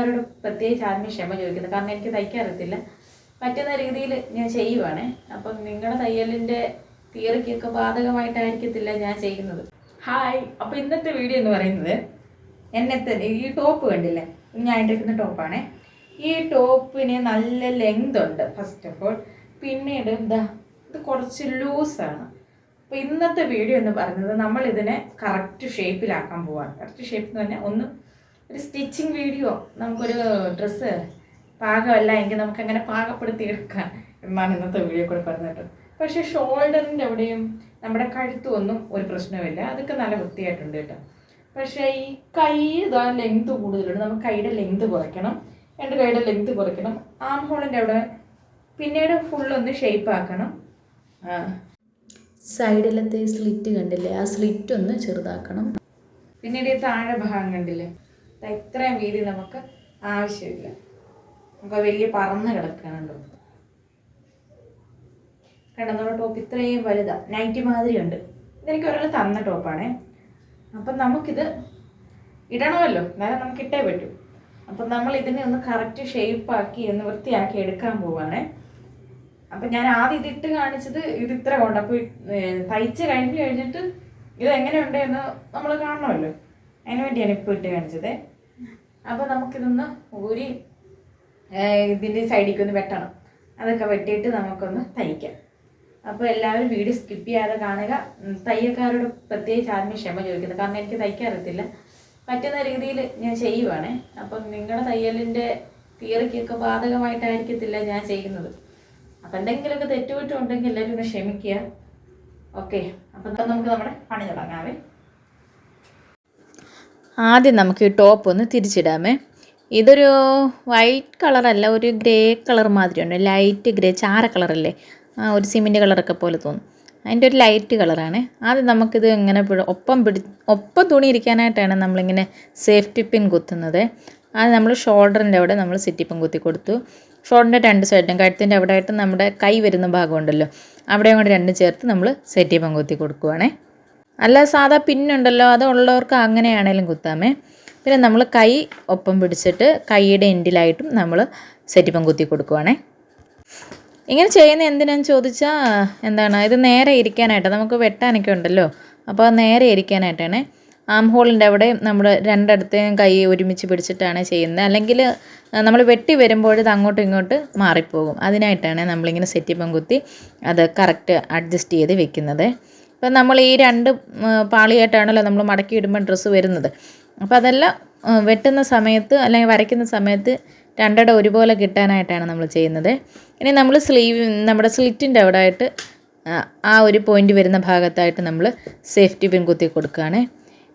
തയ്യൽക്കാരോട് പ്രത്യേകിച്ച് ആദ്യം ക്ഷമ ചോദിക്കുന്നത് കാരണം എനിക്ക് തയ്ക്കാൻ അറിയത്തില്ല. പറ്റുന്ന രീതിയിൽ ഞാൻ ചെയ്യുവാണ്. അപ്പം നിങ്ങളുടെ തയ്യലിന്റെ തിയറിക്കൊക്കെ ബാധകമായിട്ടായിരിക്കത്തില്ല ഞാൻ ചെയ്യുന്നത്. ഹായ് അപ്പോൾ ഇന്നത്തെ വീഡിയോ എന്ന് പറയുന്നത് എന്നെ തന്നെ ഈ ടോപ്പ് കണ്ടില്ലേ? ഞാൻ ഇട്ടിരിക്കുന്ന ടോപ്പാണേ. ഈ ടോപ്പിന് നല്ല ലെങ്ത് ഉണ്ട് ഫസ്റ്റ് ഓഫ് ഓൾ പിന്നീട് എന്താ ഇത് കുറച്ച് ലൂസാണ്. അപ്പോൾ ഇന്നത്തെ വീഡിയോ എന്ന് പറയുന്നത് നമ്മൾ ഇതിനെ കറക്റ്റ് ഷേപ്പിലാക്കാൻ പോവാണ്. കറക്റ്റ് ഷേപ്പ് എന്ന് പറഞ്ഞാൽ ഒന്ന് ഒരു സ്റ്റിച്ചിങ് വീഡിയോ. നമുക്കൊരു ഡ്രസ്സ് പാകമല്ല എങ്കിൽ നമുക്ക് അങ്ങനെ പാകപ്പെടുത്തി എടുക്കാം എന്നാണ് ഇന്നത്തെ വീഡിയോ കൂടെ പറഞ്ഞിട്ട് പക്ഷേ ഷോൾഡറിന്റെ എവിടെയും നമ്മുടെ കഴുത്തും ഒന്നും ഒരു പ്രശ്നമില്ല അതൊക്കെ നല്ല വൃത്തിയായിട്ടുണ്ട് കേട്ടോ. പക്ഷേ ഈ കൈ ഇതാ ലെങ്ത് കൂടുതലുണ്ട്. നമുക്ക് കൈയുടെ ലെങ്ത് കുറയ്ക്കണം. രണ്ട് കൈയുടെ ലെങ്ത് കുറയ്ക്കണം. ആം ഹോളിന്റെ അവിടെ പിന്നീട് ഫുള്ളൊന്ന് ഷേപ്പ് ആക്കണം ആ, സൈഡിലത്തെ സ്ലിറ്റ് കണ്ടില്ലേ? ആ സ്ലിറ്റ് ഒന്ന് ചെറുതാക്കണം. പിന്നീട് ഈ താഴെ ഭാഗം കണ്ടില്ലേ? ഇത്രയും വീതി നമുക്ക് ആവശ്യമില്ല. നമുക്ക് വലിയ പറന്ന് കിടക്കാനുണ്ട്. കണ്ടോ നമ്മുടെ ടോപ്പ് ഇത്രയും വലുതാണ് നൈറ്റി മാതിരി ഉണ്ട് ഇതെനിക്ക് ഒരാൾ തന്ന ടോപ്പാണേ അപ്പം നമുക്കിത് ഇടണമല്ലോ. നേരെ നമുക്ക് ഇട്ടേ പറ്റൂ. അപ്പം നമ്മൾ ഇതിനെ ഒന്ന് കറക്റ്റ് ഷേപ്പാക്കി ഒന്ന് വൃത്തിയാക്കി എടുക്കാൻ പോവാണേ. അപ്പം ഞാൻ ആദ്യം ഇതിട്ട് കാണിച്ചത് ഇത് ഇത്ര കൊണ്ട്. അപ്പോൾ തയ്ച്ച് കഴിഞ്ഞ് കഴിഞ്ഞിട്ട് ഇത് എങ്ങനെയുണ്ട് എന്ന് നമ്മൾ കാണണമല്ലോ. അതിന് വേണ്ടിയാണ് ഇപ്പോൾ ഇട്ട് കാണിച്ചത്. അപ്പോൾ നമുക്കിതൊന്ന് ഊരി ഇതിന്റെ സൈഡിലേക്ക് ഒന്ന് വെട്ടണം. അതൊക്കെ വെട്ടിയിട്ട് നമുക്കൊന്ന് തയ്ക്കാം. അപ്പോൾ എല്ലാവരും വീഡിയോ സ്കിപ്പ് ചെയ്യാതെ കാണുക. തയ്യക്കാരോട് പ്രത്യേകിച്ച് ആദ്യം ക്ഷമ ചോദിക്കുന്നത് കാരണം എനിക്ക് തയ്ക്കാൻ അറിയത്തില്ല പറ്റുന്ന രീതിയിൽ ഞാൻ ചെയ്യുവാണേ. അപ്പം നിങ്ങളുടെ തയ്യലിന്റെ തിയറിക്കൊക്കെ ബാധകമായിട്ടായിരിക്കത്തില്ല ഞാൻ ചെയ്യുന്നത്. അപ്പം എന്തെങ്കിലുമൊക്കെ തെറ്റുകുറ്റം ഉണ്ടെങ്കിൽ എല്ലാവരും ഒന്ന് ക്ഷമിക്കുക. ഓക്കെ. അപ്പം നമുക്ക് നമ്മുടെ പണി തുടങ്ങാവേ. ആദ്യം നമുക്ക് ഈ ടോപ്പ് ഒന്ന് തിരിച്ചിടാമേ. ഇതൊരു വൈറ്റ് കളറല്ല ഒരു ഗ്രേ കളർ മാതിരിയുണ്ട്. ലൈറ്റ് ഗ്രേ ചാര കളറല്ലേ ആ ഒരു സിമെന്റ് കളറൊക്കെ പോലെ തോന്നും. അതിന്റെ ഒരു ലൈറ്റ് കളറാണ് ആദ്യം നമുക്കിത് ഇങ്ങനെ ഒപ്പം പിടി ഒപ്പം തുണി ഇരിക്കാനായിട്ടാണ് നമ്മളിങ്ങനെ സേഫ്റ്റി പിൻ കുത്തുന്നത്. അത് നമ്മൾ ഷോൾഡറിന്റെ അവിടെ നമ്മൾ സിറ്റി പിൻ കുത്തി കൊടുത്തു. ഷോൾഡറിന്റെ രണ്ട് സൈഡും കഴുത്തിന്റെ അവിടെ ആയിട്ട് നമ്മുടെ കൈ വരുന്ന ഭാഗമുണ്ടല്ലോ അവിടെയും കൂടെ രണ്ടും ചേർത്ത് നമ്മൾ സെറ്റി പിൻ കുത്തി കൊടുക്കുവാണേ. അല്ല സാധാ പിന്നുണ്ടല്ലോ അത് ഉള്ളവർക്ക് അങ്ങനെയാണേലും കുത്താമേ. പിന്നെ നമ്മൾ കൈ ഒപ്പം പിടിച്ചിട്ട് കൈയുടെ എൻഡിലായിട്ടും നമ്മൾ സെറ്റിപ്പം കുത്തി കൊടുക്കുവാണേ. ഇങ്ങനെ ചെയ്യുന്ന എന്തിനാന്ന് ചോദിച്ചാൽ എന്താണ് ഇത് നേരെ ഇരിക്കാനായിട്ട് നമുക്ക് വെട്ടാനൊക്കെ ഉണ്ടല്ലോ അപ്പോൾ നേരെ ഇരിക്കാനായിട്ടാണ്. ആം ഹോളിന്റെ അവിടെ നമ്മൾ രണ്ടിടത്തെയും കൈ ഒരുമിച്ച് പിടിച്ചിട്ടാണ് ചെയ്യുന്നത്. അല്ലെങ്കിൽ നമ്മൾ വെട്ടി വരുമ്പോൾ ഇത് അങ്ങോട്ടും ഇങ്ങോട്ട് മാറിപ്പോകും. അതിനായിട്ടാണ് നമ്മളിങ്ങനെ സെറ്റിപ്പം കുത്തി അത് കറക്റ്റ് അഡ്ജസ്റ്റ് ചെയ്ത് വെക്കുന്നത്. ഇപ്പം നമ്മൾ ഈ രണ്ട് പാളിയായിട്ടാണല്ലോ നമ്മൾ മടക്കി ഇടുമ്പോൾ ഡ്രസ്സ് വരുന്നത്. അപ്പോൾ അതെല്ലാം വെട്ടുന്ന സമയത്ത് അല്ലെങ്കിൽ വരയ്ക്കുന്ന സമയത്ത് രണ്ടട ഒരുപോലെ കിട്ടാനായിട്ടാണ് നമ്മൾ ചെയ്യുന്നത്. ഇനി നമ്മൾ സ്ലീവ് നമ്മുടെ സ്ലിറ്റിന്റെ അവിടെ ആയിട്ട് ആ ഒരു പോയിന്റ് വരുന്ന ഭാഗത്തായിട്ട് നമ്മൾ സേഫ്റ്റി പിൻ കുത്തി കൊടുക്കുകയാണ്.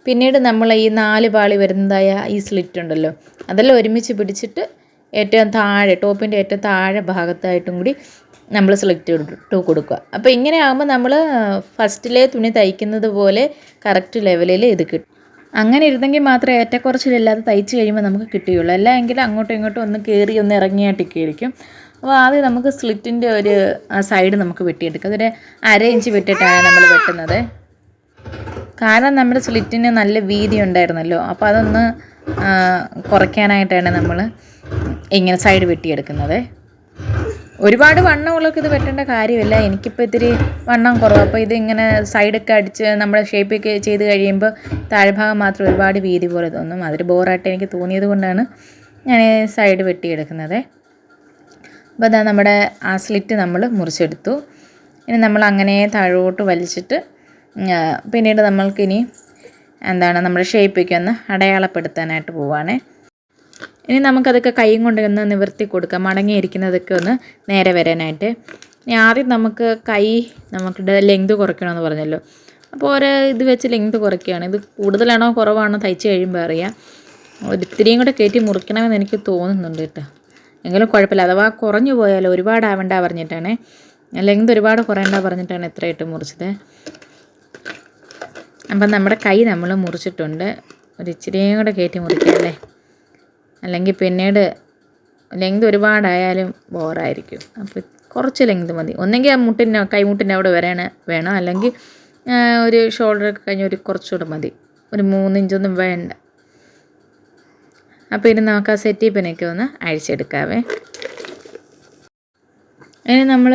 പിന്നീട് നമ്മൾ ഈ നാല് പാളി വരുന്നതായ ഈ സ്ലിറ്റ് ഉണ്ടല്ലോ അതെല്ലാം ഒരുമിച്ച് പിടിച്ചിട്ട് ഏറ്റവും താഴെ ടോപ്പിന്റെ ഏറ്റവും താഴെ ഭാഗത്തായിട്ടും കൂടി നമ്മൾ സെലക്ട് ഇട്ട് കൊടുക്കുക. അപ്പോൾ ഇങ്ങനെ ആകുമ്പോൾ നമ്മൾ ഫസ്റ്റിലെ തുണി തയ്ക്കുന്നത് പോലെ കറക്റ്റ് ലെവലിൽ ഇത് കിട്ടും. അങ്ങനെ ഇരുന്നെങ്കിൽ മാത്രമേ ഏറ്റക്കുറച്ചിലില്ലാതെ തയ്ച്ച് കഴിയുമ്പോൾ നമുക്ക് കിട്ടുകയുള്ളൂ അല്ല എങ്കിൽ അങ്ങോട്ടും ഇങ്ങോട്ടും ഒന്ന് കയറി ഒന്ന് ഇറങ്ങിയായിട്ടൊക്കെ ആയിരിക്കും. അപ്പോൾ ആദ്യം നമുക്ക് സ്ലിറ്റിന്റെ ഒരു സൈഡ് നമുക്ക് വെട്ടിയെടുക്കാം. അതൊരു അര ഇഞ്ച് വെട്ടിയിട്ടാണ് നമ്മൾ വെട്ടുന്നത്. കാരണം നമ്മുടെ സ്ലിറ്റിന് നല്ല വീതി ഉണ്ടായിരുന്നല്ലോ. അപ്പോൾ അതൊന്ന് കുറയ്ക്കാനായിട്ടാണ് നമ്മൾ ഇങ്ങനെ സൈഡ് വെട്ടിയെടുക്കുന്നത്. ഒരുപാട് വണ്ണമുള്ളവർക്ക് ഇത് വെട്ടേണ്ട കാര്യമില്ല. എനിക്കിപ്പോൾ ഇത്തിരി വണ്ണം കുറവ്. അപ്പോൾ ഇത് ഇങ്ങനെ സൈഡൊക്കെ അടിച്ച് നമ്മുടെ ഷേപ്പൊക്കെ ചെയ്ത് കഴിയുമ്പോൾ താഴ്ഭാഗം മാത്രം ഒരുപാട് വീതി പോലെ തോന്നും. അതൊരു ബോറായിട്ട് എനിക്ക് തോന്നിയത് കൊണ്ടാണ് ഞാൻ സൈഡ് വെട്ടിയെടുക്കുന്നത്. അപ്പോൾ അതാ നമ്മുടെ ആ സ്ലിറ്റ് നമ്മൾ മുറിച്ചെടുത്തു. ഇനി നമ്മൾ അങ്ങനെ താഴോട്ട് വലിച്ചിട്ട് പിന്നീട് നമ്മൾക്കിനി എന്താണ് നമ്മുടെ ഷേപ്പൊക്കെ ഒന്ന് അടയാളപ്പെടുത്താനായിട്ട് പോവുകയാണേ ഇനി നമുക്കതൊക്കെ കൈയും കൊണ്ട് ഒന്ന് നിവർത്തി കൊടുക്കാം. മടങ്ങിയിരിക്കുന്നതൊക്കെ ഒന്ന് നേരെ വരാനായിട്ട്. ഇനി ആദ്യം നമുക്ക് കൈ നമുക്ക് ലെങ്ത് കുറയ്ക്കണമെന്ന് പറഞ്ഞല്ലോ. അപ്പോൾ ഓരോ ഇത് വെച്ച് ലെങ്ത് കുറയ്ക്കുകയാണ്. ഇത് കൂടുതലാണോ കുറവാണോ തയ്ച്ച് കഴിയുമ്പോൾ അറിയാം. ഒരിത്തിരിയും കൂടെ കയറ്റി മുറിക്കണമെന്ന് എനിക്ക് തോന്നുന്നുണ്ട് കേട്ടോ. എങ്കിലും കുഴപ്പമില്ല. അഥവാ കുറഞ്ഞു പോയാലോ ഒരുപാട് പറഞ്ഞിട്ടാണ്. ലെങ്ത് ഒരുപാട് കുറയണ്ട പറഞ്ഞിട്ടാണ് എത്ര ഇട്ട് മുറിച്ചത്. അപ്പം നമ്മുടെ കൈ നമ്മൾ മുറിച്ചിട്ടുണ്ട്. ഒരു ഇച്ചിരിയും കൂടെ കയറ്റി മുറിക്കാം അല്ലേ? അല്ലെങ്കിൽ പിന്നീട് ലെങ്ത് ഒരുപാടായാലും ബോറായിരിക്കും. അപ്പോൾ കുറച്ച് ലെങ്ത് മതി. ഒന്നെങ്കിൽ ആ മുട്ടിന്റെ കൈമുട്ടിന്റെ അവിടെ വരാൻ വേണം. അല്ലെങ്കിൽ ഒരു ഷോൾഡർ കഴിഞ്ഞ് ഒരു കുറച്ചുകൂടെ മതി. ഒരു മൂന്നിഞ്ചൊന്നും വേണ്ട. അപ്പോൾ ഇനി നമുക്ക് ആ സെറ്റ് പിനൊക്കെ ഒന്ന് അഴിച്ചെടുക്കാവേ. ഇനി നമ്മൾ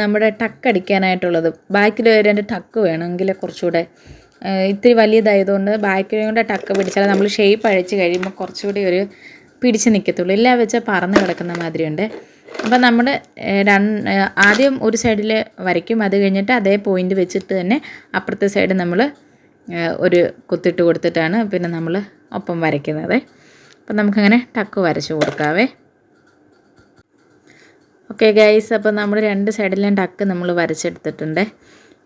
നമ്മുടെ ടക്ക് അടിക്കാനായിട്ടുള്ളത്. ബാക്കിൽ രണ്ട് ടക്ക് വേണമെങ്കിൽ കുറച്ചുകൂടെ ഇത്തിരി വലിയതായതുകൊണ്ട് ബാക്കിൽ കൊണ്ട് ടക്ക് പിടിച്ചാൽ നമ്മൾ ഷേപ്പ് അഴിച്ച് കഴിയുമ്പോൾ കുറച്ചുകൂടി ഒരു പിടിച്ച് നിൽക്കത്തുള്ളൂ ഇല്ല വെച്ചാൽ പറന്ന് കിടക്കുന്ന മാതിരിയുണ്ട്. അപ്പോൾ നമ്മൾ ആദ്യം ഒരു സൈഡിൽ വരയ്ക്കും. അത് കഴിഞ്ഞിട്ട് അതേ പോയിന്റ് വെച്ചിട്ട് തന്നെ അപ്പുറത്തെ സൈഡ് നമ്മൾ ഒരു കുത്തിട്ട് കൊടുത്തിട്ടാണ് പിന്നെ നമ്മൾ ഒപ്പം വരയ്ക്കുന്നത്. അപ്പം നമുക്കങ്ങനെ ടക്ക് വരച്ച് കൊടുക്കാവേ. ഓക്കെ ഗൈസ് അപ്പോൾ നമ്മൾ രണ്ട് സൈഡിലും ടക്ക് നമ്മൾ വരച്ചെടുത്തിട്ടുണ്ട്.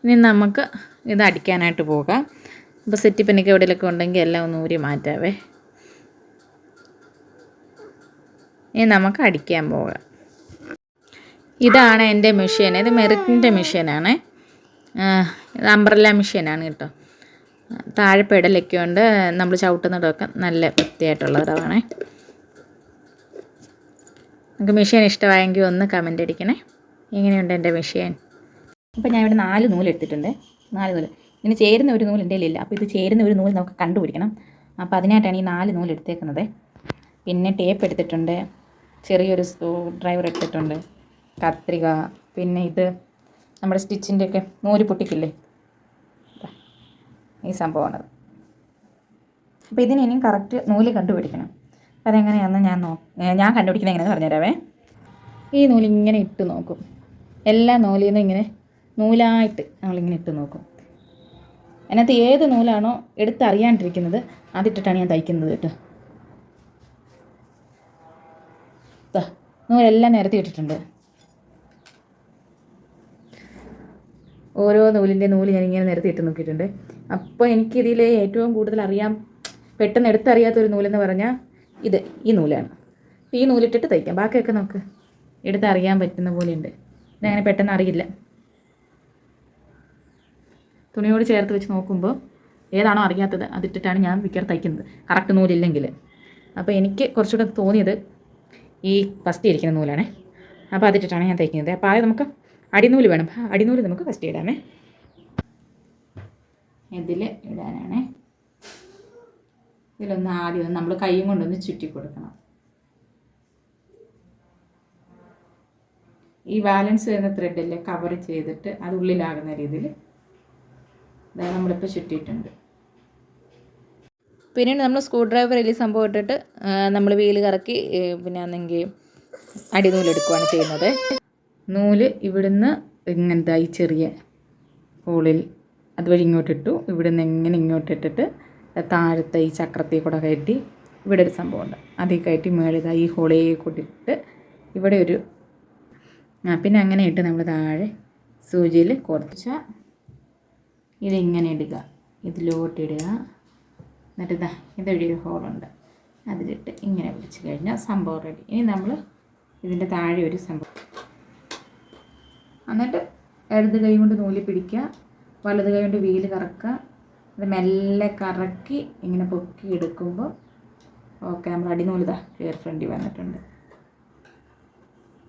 ഇനി നമുക്ക് ഇത് അടിക്കാനായിട്ട് പോകാം. അപ്പോൾ സെറ്റിപ്പനിക്ക് എവിടെയൊക്കെ ഉണ്ടെങ്കിൽ എല്ലാം ഒന്ന് ഊരി മാറ്റാവേ. ഇനി നമുക്ക് അടിക്കാൻ പോകാം ഇതാണ് എന്റെ മെഷീൻ ഇത് മെറിറ്റിന്റെ മെഷീനാണ് അംബ്രല്ല മെഷീനാണ് കേട്ടോ. താഴെ പെടലൊക്കെ ഉണ്ട് നമ്മൾ ചവിട്ടുന്നിടമൊക്കെ നല്ല വൃത്തിയായിട്ടുള്ളതാണേ നിങ്ങൾക്ക് മെഷീൻ ഇഷ്ടമായെങ്കിൽ ഒന്ന് കമന്റ് അടിക്കണേ. എങ്ങനെയുണ്ട് എന്റെ മെഷീൻ അപ്പോൾ ഞാൻ ഇവിടെ നാല് നൂൽ എടുത്തിട്ടുണ്ട്. നാല് നൂൽ. ഇതിന് ചേരുന്ന ഒരു നൂൽ എന്റെ കയ്യിലില്ല. അപ്പോൾ ഇത് ചേരുന്ന ഒരു നൂൽ നമുക്ക് കണ്ടുപിടിക്കണം. അപ്പോൾ അതിനായിട്ടാണ് ഈ നാല് നൂൽ എടുത്തേക്കുന്നത്. പിന്നെ ടേപ്പ് എടുത്തിട്ടുണ്ട്. ചെറിയൊരു സ്ക്രൂ ഡ്രൈവർ എടുത്തിട്ടുണ്ട് കത്രിക പിന്നെ ഇത് നമ്മുടെ സ്റ്റിച്ചിന്റെ ഒക്കെ നൂൽ പൊട്ടിക്കില്ലേ? ഈ സംഭവമാണത് അപ്പോൾ ഇതിന് ഇനിയും കറക്റ്റ് നൂൽ കണ്ടുപിടിക്കണം. അപ്പോൾ അതെങ്ങനെയാണെന്ന് ഞാൻ നോ ഞാൻ കണ്ടുപിടിക്കുന്നത് എങ്ങനെയാണെന്ന് പറഞ്ഞുതരാവേ. ഈ നൂൽ ഇങ്ങനെ ഇട്ട് നോക്കും. എല്ലാ നൂലിൽ നിന്നും ഇങ്ങനെ നൂലായിട്ട് നമ്മളിങ്ങനെ ഇട്ട് നോക്കും. അതിനകത്ത് ഏത് നൂലാണോ എടുത്തറിയാണ്ടിരിക്കുന്നത് അതിട്ടിട്ടാണ് ഞാൻ തയ്ക്കുന്നത് കേട്ടോ. നൂലെല്ലാം നിരത്തി ഇട്ടിട്ടുണ്ട്. ഓരോ നൂലിന്റെ നൂൽ ഞാൻ ഇങ്ങനെ നിരത്തി ഇട്ട് നോക്കിയിട്ടുണ്ട്. അപ്പോൾ എനിക്കിതിൽ ഏറ്റവും കൂടുതൽ അറിയാം പെട്ടെന്ന് എടുത്തറിയാത്തൊരു നൂലെന്ന് പറഞ്ഞാൽ ഇത് ഈ നൂലാണ്. ഈ നൂലിട്ടിട്ട് തയ്ക്കാം. ബാക്കിയൊക്കെ നമുക്ക് എടുത്തറിയാൻ പറ്റുന്ന പോലെയുണ്ട്. ഇതങ്ങനെ പെട്ടെന്ന് അറിയില്ല. തുണിയോട് ചേർത്ത് വെച്ച് നോക്കുമ്പോൾ ഏതാണോ അറിയാത്തത് അതിട്ടിട്ടാണ് ഞാൻ മിക്കവാറും തയ്ക്കുന്നത്. കറക്റ്റ് നൂലില്ലെങ്കിൽ. അപ്പോൾ എനിക്ക് കുറച്ചുകൂടെ തോന്നിയത് ഈ ഫസ്റ്റ് ഇരിക്കുന്ന നൂലാണേ. അപ്പോൾ അതിട്ടിട്ടാണ് ഞാൻ തയ്ക്കുന്നത് അപ്പോൾ ആദ്യം നമുക്ക് അടിനൂൽ വേണം. അടിനൂൽ നമുക്ക് ഫസ്റ്റ് ഇടാമേ. ഇതിൽ ഇടാനാണേ. ഇതിലൊന്ന് ആദ്യം നമ്മൾ കൈയും കൊണ്ടൊന്ന് ചുറ്റി കൊടുക്കണം. ഈ ബാലൻസ് വരുന്ന ത്രെഡില്ലേ കവർ ചെയ്തിട്ട് അത് ഉള്ളിലാകുന്ന രീതിയിൽ അതായത് നമ്മളിപ്പോൾ ചുറ്റിയിട്ടുണ്ട്. പിന്നീട് നമ്മൾ സ്ക്രൂ ഡ്രൈവർ ഈ സംഭവം ഇട്ടിട്ട് നമ്മൾ വീൽ കറക്കി പിന്നെ ആണെങ്കിൽ അടിനൂലെടുക്കുകയാണ് ചെയ്യുന്നത്. നൂൽ ഇവിടുന്ന് ഇങ്ങനത്തെ ഈ ചെറിയ ഹോളിൽ അതുവഴി ഇങ്ങോട്ടിട്ടു ഇവിടുന്ന് എങ്ങനെ ഇങ്ങോട്ടിട്ടിട്ട് താഴത്തെ ഈ ചക്രത്തിൽ കൂടെ കയറ്റി ഇവിടെ ഒരു സംഭവമുണ്ട് അതിൽ കയറ്റി മേളിതാ ഈ ഹോളേ കൂട്ടിയിട്ട് ഇവിടെ ഒരു ആ പിന്നെ അങ്ങനെ ഇട്ട് നമ്മൾ താഴെ സൂചിയിൽ കുറച്ച് ഇതിങ്ങനെ ഇടുക? ഇതിലോട്ടിടുക എന്നിട്ട് ഇതാ ഇതൊരു ഹോളുണ്ട്. അതിലിട്ട് ഇങ്ങനെ പിടിച്ച് കഴിഞ്ഞാൽ സംഭവം റെഡി ഇനി നമ്മൾ ഇതിന്റെ താഴെ ഒരു സംഭവം. എന്നിട്ട് ഇടത് കൈ കൊണ്ട് നൂലി പിടിക്കുക വലത് കൈ കൊണ്ട് വീൽ കറക്കുക അത് മെല്ലെ കറക്കി ഇങ്ങനെ പൊക്കി എടുക്കുമ്പോൾ ഓക്കെ നമ്മൾ അടിനൂലിതാ കയർ ഫ്രണ്ടി വന്നിട്ടുണ്ട്.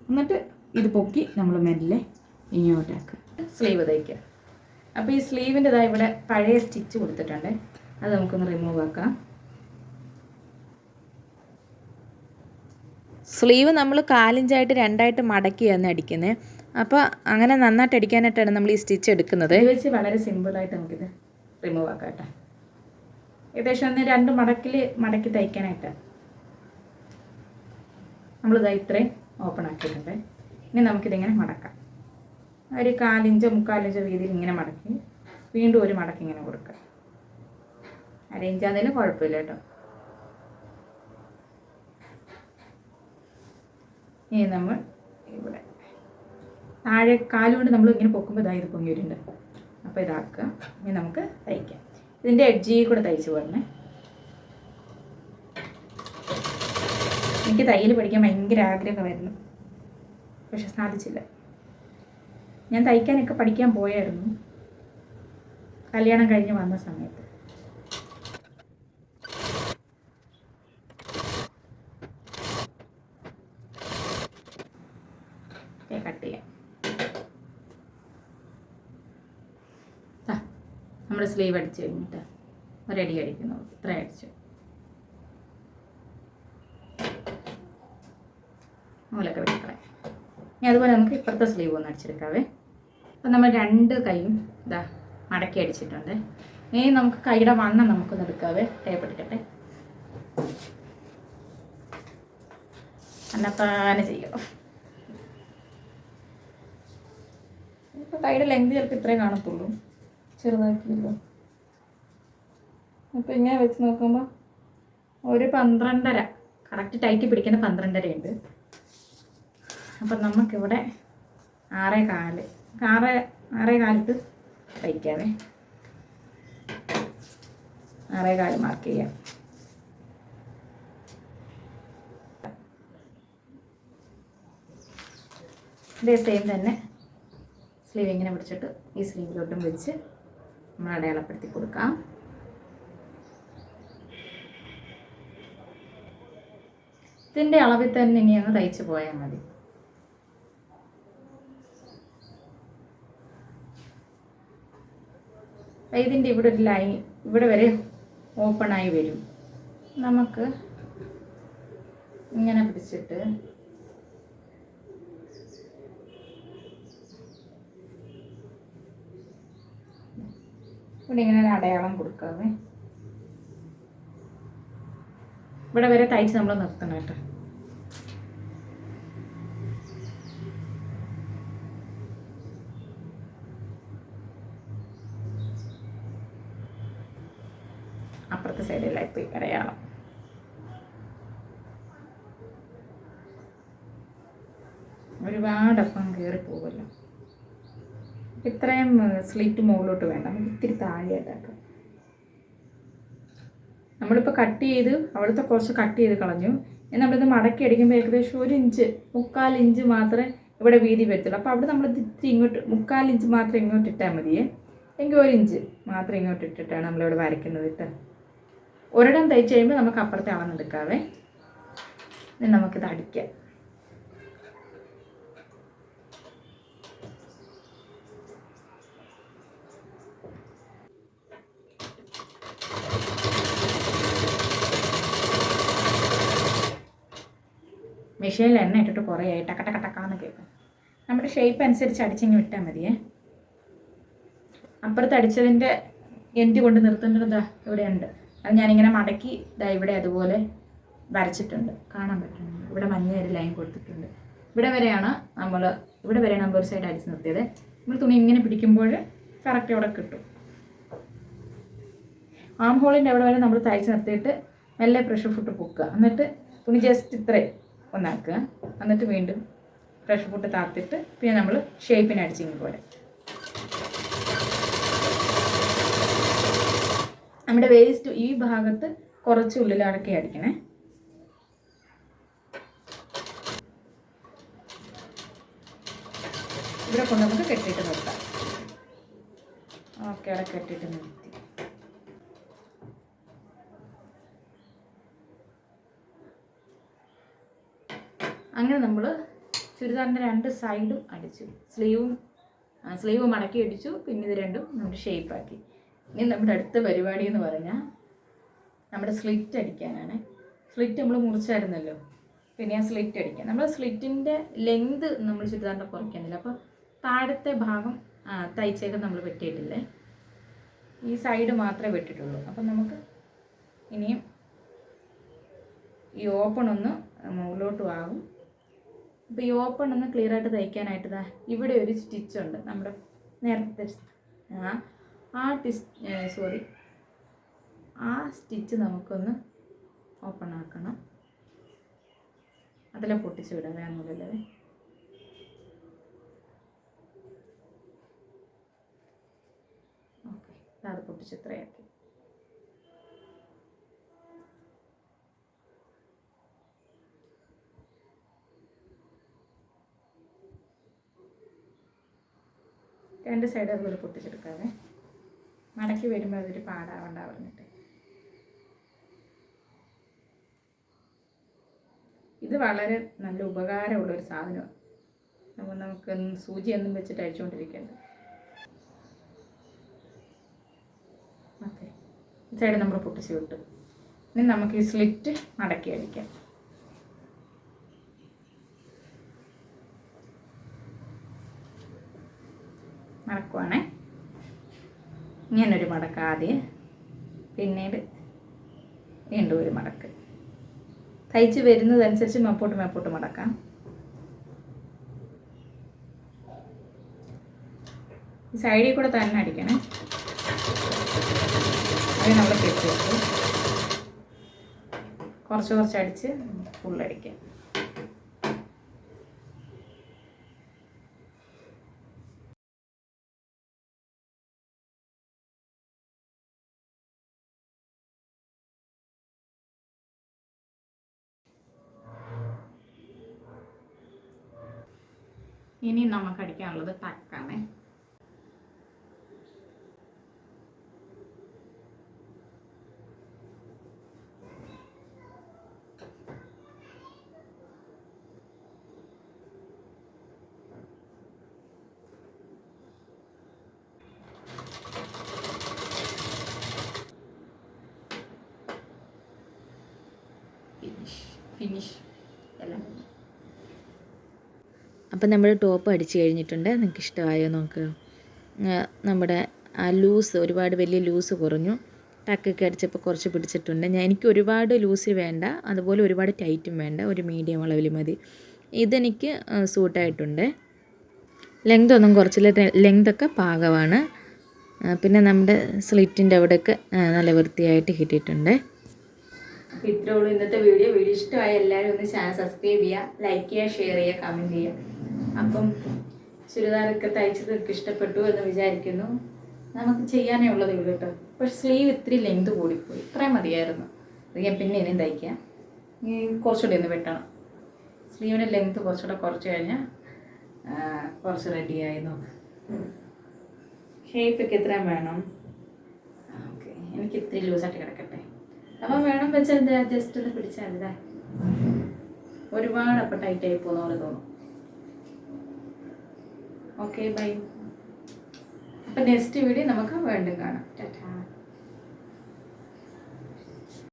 എന്നിട്ട് ഇത് പൊക്കി നമ്മൾ മെല്ലെ ഇങ്ങോട്ടാക്കുക സ്ലീവ് തയ്ക്കുക അപ്പോൾ ഈ സ്ലീവിന്റെതായി ഇവിടെ പഴയ സ്റ്റിച്ച് കൊടുത്തിട്ടുണ്ട്. അത് നമുക്കൊന്ന് റിമൂവ് ആക്കാം. സ്ലീവ് നമ്മൾ കാലിഞ്ചായിട്ട് രണ്ടായിട്ട് മടക്കിയാണ് അടിക്കുന്നത് അപ്പോൾ അങ്ങനെ നന്നായിട്ട് അടിക്കാനായിട്ടാണ് നമ്മൾ ഈ സ്റ്റിച്ച് എടുക്കുന്നത്. ഇത് വെച്ച് വളരെ സിമ്പിളായിട്ട് നമുക്കിത് റിമൂവ് ആക്കാം കേട്ടോ. ഏകദേശം ഒന്ന് രണ്ട് മടക്കിൽ മടക്കി തയ്ക്കാനായിട്ട്. നമ്മളിതാ ഇത്രയും ഓപ്പൺ ആക്കിയിട്ടുണ്ട്. ഇനി നമുക്കിതിങ്ങനെ മടക്കാം. ഒരു കാലിഞ്ചോ മുക്കാലിഞ്ചോ വീതിയിൽ ഇങ്ങനെ മടക്കി വീണ്ടും ഒരു മടക്കി ഇങ്ങനെ കൊടുക്കുക. അരയിഞ്ച് ആണെങ്കിലും കുഴപ്പമില്ല കേട്ടോ. ഇനി നമ്മൾ ഇവിടെ താഴെ കാലുകൊണ്ട് നമ്മൾ ഇങ്ങനെ പൊക്കുമ്പോൾ ഇതായത് പൊങ്ങി വരുന്നുണ്ട് അപ്പോൾ ഇതാക്കുക ഇനി നമുക്ക് തയ്ക്കാം. ഇതിന്റെ എഡ്ജി കൂടെ തയ്ച്ച് പോരണേ. എനിക്ക് തയ്യൽ പഠിക്കാൻ ഭയങ്കര ആഗ്രഹമായിരുന്നു പക്ഷെ സാധിച്ചില്ല. ഞാൻ തയ്ക്കാനൊക്കെ പഠിക്കാൻ പോയായിരുന്നു. കല്യാണം കഴിഞ്ഞ് വന്ന സമയത്ത് ഓക്കേ, കട്ട് ചെയ്യാം ദാ, നമ്മുടെ സ്ലീവ് അടിച്ച് കഴിഞ്ഞിട്ട് ഒരടി അടിക്കുന്നു. ഇത്ര അടിച്ചു. നൂലൊക്കെ വെട്ടിക്കളയാം. ഇനി അതുപോലെ നമുക്ക് ഇപ്പുറത്തെ സ്ലീവ് ഒന്ന് അടിച്ചെടുക്കാവേ. അപ്പം നമ്മൾ രണ്ട് കൈയും ഇതാ മടക്കി അടിച്ചിട്ടുണ്ട്. ഇനി നമുക്ക് കൈയുടെ വണ്ണം നമുക്കൊന്ന് എടുക്കാവേ. ടേപ്പ് എടുക്കട്ടെ. അന്നപ്പാനെ ചെയ്യോ? ഇപ്പൊ കൈയുടെ ലെങ്ത് ചിലപ്പോൾ ഇത്രേ കാണത്തുള്ളൂ. ചെറുതാക്കിയല്ലോ അപ്പോൾ ഇങ്ങനെ വെച്ച് നോക്കുമ്പോൾ ഒരു പന്ത്രണ്ടര. കറക്റ്റ് ടൈറ്റ് പിടിക്കുന്ന പന്ത്രണ്ടര ഉണ്ട് അപ്പം നമുക്കിവിടെ ആറേ കാൽ. ആറ് ആറേ കാലത്ത് തയ്ക്കാവേ. ആറേ കാൽ മാർക്ക് ചെയ്യാം. ഇതേ സെയിം തന്നെ. സ്ലീവ് ഇങ്ങനെ പിടിച്ചിട്ട് ഈ സ്ലീവിലോട്ടും വെച്ച് നമ്മൾ അടയാളപ്പെടുത്തി കൊടുക്കാം. ഇതിന്റെ അളവിൽ തന്നെ ഇനി ഒന്ന് തയ്ച്ചു പോയാൽ മതി. ഇതിന്റെ ഇവിടെ ഒരു ലൈൻ ഇവിടെ വരെ ഓപ്പൺ ആയി വരും. നമുക്ക് ഇങ്ങനെ പിടിച്ചിട്ട് ഇവിടെ ഇങ്ങനെ ഒരു അടയാളം കൊടുക്കാവേ. ഇവിടെ വരെ തയ്ച്ച് നമ്മൾ നിർത്തണം കേട്ടോ. അപ്പുറത്തെ സൈഡിലായി പോയി അടയാളം. ഒരുപാടപ്പം കയറി പോകുമല്ലോ ഇത്രയും സ്ലീറ്റ് മുകളിലോട്ട് വേണ്ട. നമുക്ക് ഇത്തിരി താഴെയായിട്ടാക്കാം നമ്മളിപ്പോൾ കട്ട് ചെയ്ത് അവിടുത്തെ കുറച്ച് കട്ട് ചെയ്ത് കളഞ്ഞു. ഇനി നമ്മളിത് മടക്കി അടിക്കുമ്പോൾ ഏകദേശം ഒരു ഇഞ്ച് മുക്കാൽ ഇഞ്ച് മാത്രമേ ഇവിടെ വീതി വരത്തുള്ളൂ. അപ്പോൾ അവിടെ നമ്മൾ ഇത്തിരി ഇങ്ങോട്ട് മുക്കാൽ ഇഞ്ച് മാത്രം ഇങ്ങോട്ട് ഇട്ടാൽ മതിയേ എങ്കിൽ ഒരു ഇഞ്ച് മാത്രം ഇങ്ങോട്ട് ഇട്ടിട്ടാണ് നമ്മളിവിടെ വരയ്ക്കുന്നത് കേട്ടോ. ഒരിടം തയ്ച്ച് കഴിയുമ്പോൾ നമുക്ക് അപ്പുറത്തെ അളന്നെടുക്കാവേ നമുക്കിത് അടിക്കാം. മെഷീനിൽ എണ്ണ ഇട്ടിട്ട് കുറേ ആയി. ടക്ക ടക്ക ടക്കാന്ന് കേൾക്കും. നമ്മുടെ ഷേപ്പ് അനുസരിച്ച് അടിച്ചിങ്ങ് വിട്ടാൽ മതിയേ. അപ്പുറത്ത് അടിച്ചതിന്റെ എൻഡ് കൊണ്ട് നിർത്തേണ്ടത് ഇവിടെയുണ്ട്. അത് ഞാനിങ്ങനെ മടക്കി ഇതാ ഇവിടെ അതുപോലെ വരച്ചിട്ടുണ്ട്. കാണാൻ പറ്റുന്നുണ്ട് ഇവിടെ മഞ്ഞ ഒരു ലൈൻ കൊടുത്തിട്ടുണ്ട്. ഇവിടെ വരെയാണ് നമ്മൾ ഇവിടെ വരെയാണ് നമ്മൾ ഒരു സൈഡ് അടിച്ച് നിർത്തിയത്. നമ്മൾ തുണി ഇങ്ങനെ പിടിക്കുമ്പോൾ കറക്റ്റ് ഇവിടെ കിട്ടും. ആം ഹോളിന്റെ അവിടെ വരെ നമ്മൾ തയ്ച്ച് നിർത്തിയിട്ട് മെല്ലെ പ്രഷർ ഫുട്ട് പൊക്കുക. എന്നിട്ട് തുണി ജസ്റ്റ് ഇത്രയും. ഒന്നാക്കുക. എന്നിട്ട് വീണ്ടും ഫ്രഷ് ഫുഡ് താത്തിട്ട് പിന്നെ നമ്മൾ ഷേപ്പിന് അടിച്ചിങ്ങി പോരാ. നമ്മുടെ വേസ്റ്റ് ഈ ഭാഗത്ത് കുറച്ച് ഉള്ളിലടക്കി അടിക്കണേ. ഇവിടെ കൊണ്ട് നമുക്ക് കെട്ടിയിട്ട് നിർത്താം. ഓക്കെ അവിടെ കെട്ടിയിട്ട് നിർത്തി. അങ്ങനെ നമ്മൾ ചുരിദാറിന്റെ രണ്ട് സൈഡും അടിച്ചു. സ്ലീവും സ്ലീവ് മടക്കി അടിച്ചു. പിന്നെ ഇത് രണ്ടും നമ്മൾ ഷേപ്പാക്കി ഇനി നമ്മുടെ അടുത്ത പരിപാടി എന്ന് പറഞ്ഞാൽ നമ്മുടെ സ്ലിറ്റ് അടിക്കാനാണ്. സ്ലിറ്റ് നമ്മൾ മുറിച്ചായിരുന്നല്ലോ. പിന്നെ ആ സ്ലിറ്റ് അടിക്കാം. നമ്മൾ സ്ലിറ്റിന്റെ ലെങ്ത് നമ്മൾ ചുരിദാറിന്റെ കുറയ്ക്കുന്നില്ല അപ്പോൾ താഴത്തെ ഭാഗം തയ്ച്ചേക്ക് നമ്മൾ വെട്ടിയിട്ടില്ലേ? ഈ സൈഡ് മാത്രമേ വെട്ടിട്ടുള്ളൂ അപ്പം നമുക്ക് ഇനിയും ഈ ഓപ്പൺ ഒന്ന് മുകളിലോട്ടും ആകും അപ്പോൾ ഈ ഓപ്പൺ ഒന്ന് ക്ലിയർ ആയിട്ട് തയ്ക്കാനായിട്ട് ദാ ഇവിടെ ഒരു സ്റ്റിച്ച് ഉണ്ട് നമ്മുടെ നേരത്തെ ആ ടിസ് സോറി ആ സ്റ്റിച്ച് നമുക്കൊന്ന് ഓപ്പൺ ആക്കണം. അതിലെ പൊട്ടിച്ച് വിടാം വേണമെന്നില്ലല്ലേ ഓക്കെ അത് പൊട്ടിച്ച് ഇത്രയാക്കി. രണ്ട് സൈഡ് അതുപോലെ പൊട്ടിച്ചെടുക്കാതെ മടക്കി വരുമ്പോൾ അതൊരു പാടാവണ്ട പറഞ്ഞിട്ട്. ഇത് വളരെ നല്ല ഉപകാരമുള്ള ഒരു സാധനമാണ് അപ്പോൾ നമുക്ക് സൂചിയൊന്നും വെച്ചിട്ട് അഴിച്ചുകൊണ്ടിരിക്കേണ്ട ഓക്കെ സൈഡ് നമ്മൾ പൊട്ടിച്ച് വിട്ടു. ഇനി നമുക്ക് ഈ സ്ലിറ്റ് മടക്കി അടിക്കാം മടക്കുവാണേ ഇങ്ങനൊരു മടക്ക് ആദ്യം. പിന്നീട് വീണ്ടും ഒരു മടക്ക്. തയ്ച്ച് വരുന്നതനുസരിച്ച് മേപ്പോട്ട് മേപ്പോട്ട് മടക്കാം. സൈഡിൽ കൂടെ തന്നെ അടിക്കണേ. അത് നമ്മൾ കെട്ടി വെച്ചു കുറച്ച് കുറച്ച് അടിച്ച് ഫുൾ ഇനി നമുക്ക് അടിക്കാനുള്ളത് ടക്കാണ് ഫിനിഷ് ഫിനിഷ് എല്ലാം കഴിഞ്ഞു. അപ്പം നമ്മൾ ടോപ്പ് അടിച്ച് കഴിഞ്ഞിട്ടുണ്ട്. നിങ്ങൾക്ക് ഇഷ്ടമായോ നമുക്ക് നമ്മുടെ ആ ലൂസ് ഒരുപാട് വലിയ ലൂസ് കുറഞ്ഞു. ടക്കൊക്കെ അടിച്ചപ്പോൾ കുറച്ച് പിടിച്ചിട്ടുണ്ട്. ഞാൻ എനിക്ക് ഒരുപാട് ലൂസ് വേണ്ട. അതുപോലെ ഒരുപാട് ടൈറ്റും വേണ്ട. ഒരു മീഡിയം അളവിൽ മതി. ഇതെനിക്ക് സൂട്ടായിട്ടുണ്ട്. ലെങ്ത് ഒന്നും കുറച്ചില്ല. ലെങ്തൊക്കെ പാകമാണ്. പിന്നെ നമ്മുടെ സ്ലിറ്റിന്റെ അവിടെയൊക്കെ നല്ല വൃത്തിയായിട്ട് കിട്ടിയിട്ടുണ്ട്. അപ്പോൾ ഇത്രേ ഉള്ളൂ ഇന്നത്തെ വീഡിയോ. വീഡിയോ ഇഷ്ടമായ എല്ലാവരും ഒന്ന് ചാനൽ സബ്സ്ക്രൈബ് ചെയ്യുക ലൈക്ക് ചെയ്യുക ഷെയർ ചെയ്യുക കമന്റ് ചെയ്യുക. അപ്പം ചുരിദാറൊക്കെ തയ്ച്ചത് തീർക്ക് ഇഷ്ടപ്പെട്ടു എന്ന് വിചാരിക്കുന്നു. നമുക്ക് ചെയ്യാനേ ഉള്ളതേ ഉള്ളൂ കേട്ടോ. പക്ഷെ സ്ലീവ് ഇത്തിരി ലെങ്ത് കൂടിപ്പോയി. ഇത്രയും മതിയായിരുന്നു. അത് ഞാൻ പിന്നെ ഇനിയും തയ്ക്കാം. ഇനി കുറച്ചുകൂടി ഒന്ന് വെട്ടണം. സ്ലീവിന്റെ ലെങ്ത് കുറച്ചുകൂടെ കുറച്ച് കഴിഞ്ഞാൽ കുറച്ച് റെഡിയായി നോക്ക്. ഷേപ്പൊക്കെ എത്രയും വേണം? ഓക്കെ എനിക്ക് ഇത്തിരി ലൂസായിട്ട് കിടക്കട്ടെ. അപ്പം വേണം വെച്ചാൽ ജസ്റ്റ് ഒന്ന് പിടിച്ചാൽ ദാ. ഒരുപാട് അപ്പം ടൈറ്റ് ആയി പോകുന്ന പോലെ തോന്നും. ഓക്കെ ബൈ അപ്പം നെക്സ്റ്റ് വീഡിയോ നമുക്ക് വീണ്ടും കാണാം. ടാറ്റ